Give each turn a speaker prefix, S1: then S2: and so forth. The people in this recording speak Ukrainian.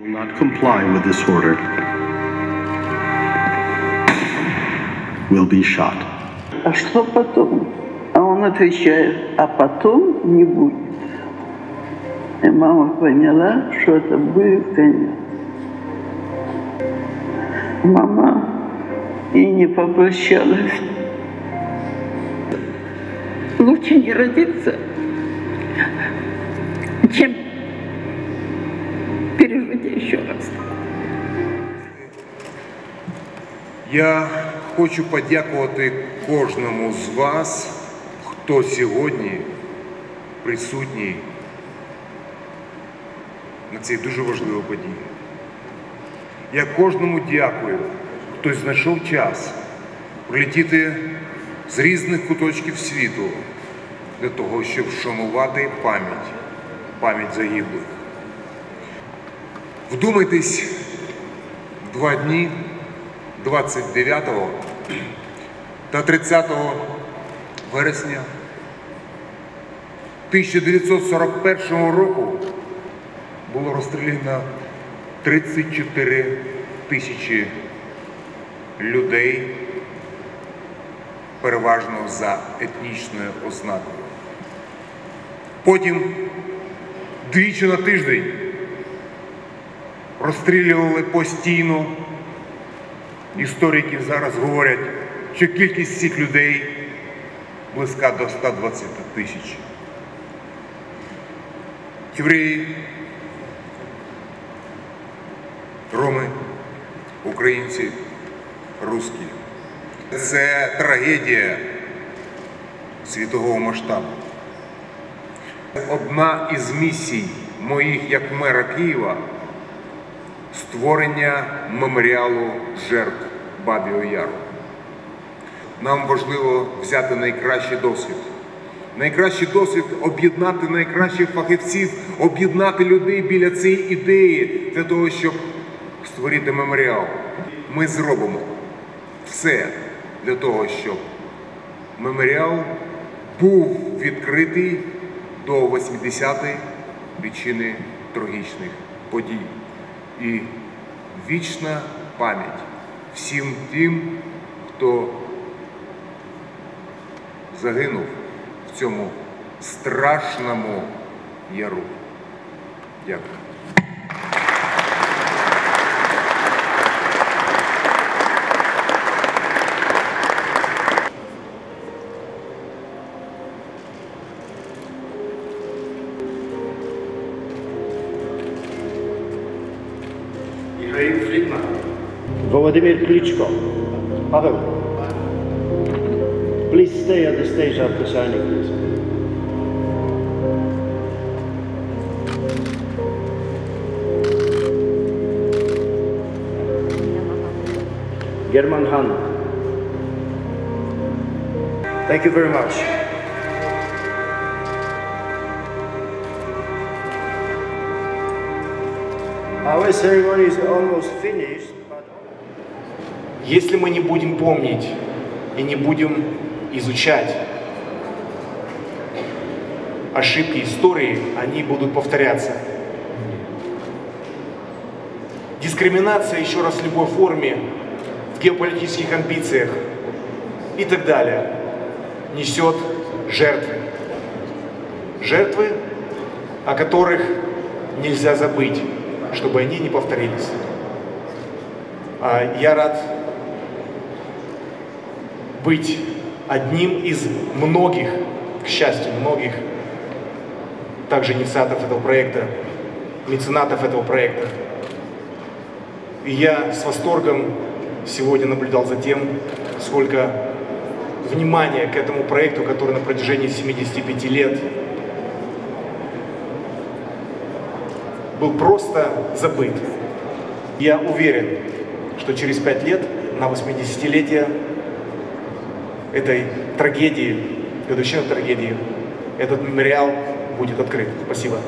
S1: will not comply with this order will be shot.
S2: А что потом? А он отвечает, а потом не будет. И мама поняла, что это будет конец. Мама и не попрощалась.
S3: лучше не родиться, чем
S4: Я хочу подякувати кожному з вас, хто сьогодні присутній на цій дуже важливій події. Я кожному дякую, хто знайшов час прилетіти з різних куточків світу для того, щоб вшанувати пам'ять, пам'ять загиблих. Вдумайтесь, два дні 29 та 30 вересня 1941 року було розстріляно 34 тисячі людей, переважно за етнічною ознакою. Потім двічі на тиждень розстрілювали постійно. Історики зараз говорять, що кількість цих людей близька до 120 тисяч. Євреї, роми, українці, русські. Це трагедія світового масштабу. Одна із місій моїх як мера Києва створення меморіалу жертв Бабіо Яру. Нам важливо взяти найкращий досвід. Найкращий досвід об'єднати найкращих фахівців, об'єднати людей біля цієї ідеї для того, щоб створити меморіал. Ми зробимо все для того, щоб меморіал був відкритий до 80-ї річини трагічних подій. І вічна пам'ять всім тим, хто загинув в цьому страшному яру. Дякую.
S5: Michael Friedman.
S6: Volodymyr Klitschko. Pavel. Please stay at the stage after signing, please. German Hahn. Thank you very much.
S5: Если мы не будем помнить и не будем изучать ошибки истории, они будут повторяться. Дискриминация, еще раз, в любой форме, в геополитических амбициях и так далее, несет жертвы. Жертвы, о которых нельзя забыть, чтобы они не повторились. А Я рад быть одним из многих, к счастью, многих также инициаторов этого проекта, меценатов этого проекта. И я с восторгом сегодня наблюдал за тем, сколько внимания к этому проекту, который на протяжении 75 лет был просто забыт. Я уверен, что через пять лет, на 80-летие этой трагедии, годовщины трагедии, этот мемориал будет открыт. Спасибо.